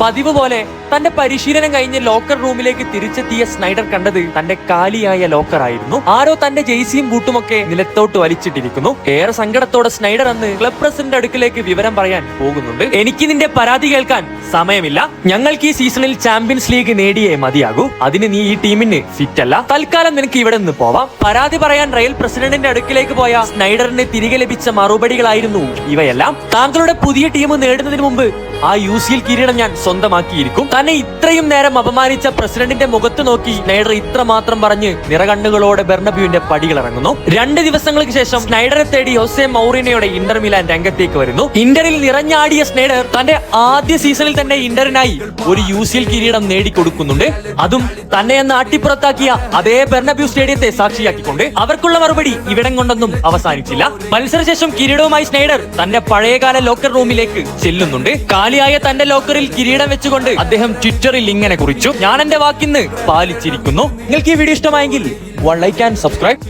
പതിവ് പോലെ തന്റെ പരിശീലനം കഴിഞ്ഞ് ലോക്കർ റൂമിലേക്ക് തിരിച്ചെത്തിയ സ്നൈഡർ കണ്ടത് തന്റെ കാലിയായ ലോക്കർ ആയിരുന്നു. ആരോ തന്റെ ജെയ്സിയും ബൂട്ടുമൊക്കെ നിലത്തോട്ട് വലിച്ചിട്ടിരിക്കുന്നു. ഏറെ സങ്കടത്തോടെ സ്നൈഡർ അന്ന് ക്ലബ് പ്രസിഡന്റ് അടുക്കിലേക്ക് വിവരം പറയാൻ പോകുന്നുണ്ട്. എനിക്ക് നിന്റെ പരാതി കേൾക്കാൻ സമയമില്ല. ഞങ്ങൾക്ക് ഈ സീസണിൽ ചാമ്പ്യൻസ് ലീഗ് നേടിയേ മതിയാകൂ. അതിന് നീ ഈ ടീമിന് ഫിറ്റ് അല്ല തൽക്കാലം നിനക്ക് ഇവിടെ നിന്ന് പോവാം. പരാതി പറയാൻ റയൽ പ്രസിഡന്റിന്റെ അടുക്കിലേക്ക് പോയ സ്നൈഡറിന് തിരികെ ലഭിച്ച മറുപടികളായിരുന്നു ഇവയെല്ലാം. താങ്കളുടെ പുതിയ ടീം നേടുന്നതിന് മുമ്പ് ആ യു സിയിൽ കിരീടം ഞാൻ സ്വന്തമാക്കിയിരിക്കും. തന്നെ ഇത്രയും നേരം അപമാനിച്ച പ്രസിഡന്റിന്റെ മുഖത്ത് നോക്കി സ്നൈഡർ ഇത്ര മാത്രം പറഞ്ഞ് നിറകണ്ണുകളോടെ ബെർണബ്യുവിന്റെ പടികൾ ഇറങ്ങുന്നു. രണ്ട് ദിവസങ്ങൾക്ക് ശേഷം സ്നൈഡറെ തേടി ഹൊസെ മൗറിനയുടെ ഇന്റർ മിലാൻ രംഗത്തേക്ക് വരുന്നു. ഇന്ററിൽ നിറഞ്ഞാടിയ സ്നൈഡർ തന്റെ ആദ്യ സീസണിൽ തന്നെ ഇന്ററിനായി ഒരു യു സി എൽ കിരീടം നേടിക്കൊടുക്കുന്നുണ്ട്. അതും തന്നെ എന്ന് അട്ടിപ്പുറത്താക്കിയ അതേ ബെർണബ്യു സ്റ്റേഡിയത്തെ സാക്ഷിയാക്കിക്കൊണ്ട് അവർക്കുള്ള മറുപടി ഇവിടം കൊണ്ടൊന്നും അവസാനിച്ചില്ല. മത്സരശേഷം കിരീടവുമായി സ്നൈഡർ തന്റെ പഴയകാല ലോക്കർ റൂമിലേക്ക് ചെല്ലുന്നുണ്ട്. കാലിയായ തന്റെ ലോക്കറിൽ കിരീടം വെച്ചുകൊണ്ട് അദ്ദേഹം ട്വിറ്ററിൽ ഇങ്ങനെ കുറിച്ചു ഞാൻ എന്റെ വാക്കിന്ന് പാലിച്ചിരിക്കുന്നു. നിങ്ങൾക്ക് ഈ വീഡിയോ ഇഷ്ടമായെങ്കിൽ വൺ ലൈക്ക് ആൻഡ് സബ്സ്ക്രൈബ്